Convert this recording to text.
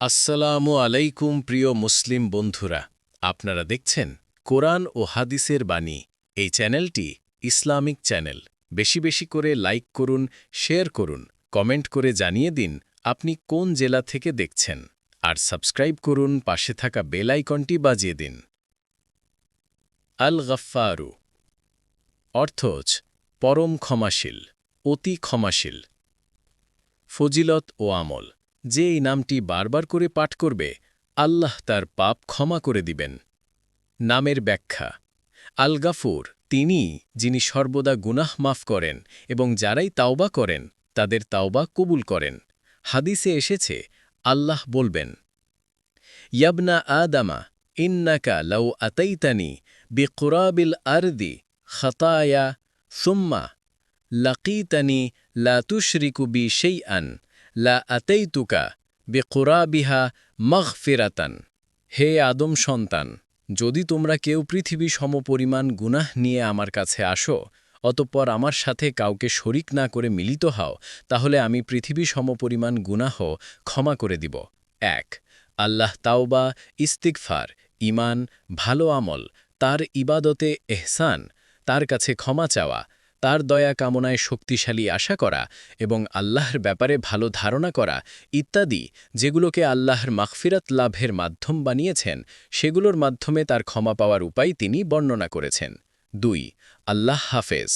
আসসালামু আলাইকুম, প্রিয় মুসলিম বন্ধুরা। আপনারা দেখছেন কোরআন ও হাদিসের বাণী। এই চ্যানেলটি ইসলামিক চ্যানেল। বেশি বেশি করে লাইক করুন, শেয়ার করুন, কমেন্ট করে জানিয়ে দিন আপনি কোন জেলা থেকে দেখছেন। আর সাবস্ক্রাইব করুন, পাশে থাকা বেল আইকনটি বাজিয়ে দিন। আল গফফারু অর্থজ পরম ক্ষমাশীল, অতি ক্ষমাশীল, ফজিলত ও আমল। যে এই নামটি বারবার করে পাঠ করবে, আল্লাহ তার পাপ ক্ষমা করে দিবেন। নামের ব্যাখ্যা আল গাফুর তিনি যিনি সর্বদা গুনাহ মাফ করেন এবং যারাই তাওবা করেন, তাদের তাওবা কবুল করেন। হাদিসে এসেছে, আল্লাহ বলবেন, ইয়াবনা আদামা, ইন্নাকা লাউ আতাইতানি বিকুরাবিল আরদি খতায়া, সুম্মা, লাকিতানি লা বি সেই আন লা বিহা বেকুরাবিহা ফেরাতান হে আদম সন্তান, যদি তোমরা কেউ পৃথিবী সমপরিমাণ গুনাহ নিয়ে আমার কাছে আসো, অতঃপর আমার সাথে কাউকে শরিক না করে মিলিত হও, তাহলে আমি পৃথিবী সমপরিমাণ গুনাহ ক্ষমা করে দিব। এক, আল্লাহ তাওবা ইস্তিকফার ইমান ভালো আমল, তার ইবাদতে এহসান, তার কাছে ক্ষমা চাওয়া। তার দয়া কামনায় শক্তিশালী আশা করা এবং আল্লাহর ব্যাপারে ভালো ধারণা করা ইত্যাদি যেগুলোকে আল্লাহর মাখফিরাত লাভের মাধ্যম বানিয়েছেন, সেগুলোর মাধ্যমে তার ক্ষমা পাওয়ার উপায় তিনি বর্ণনা করেছেন। দুই, আল্লাহ হাফেজ।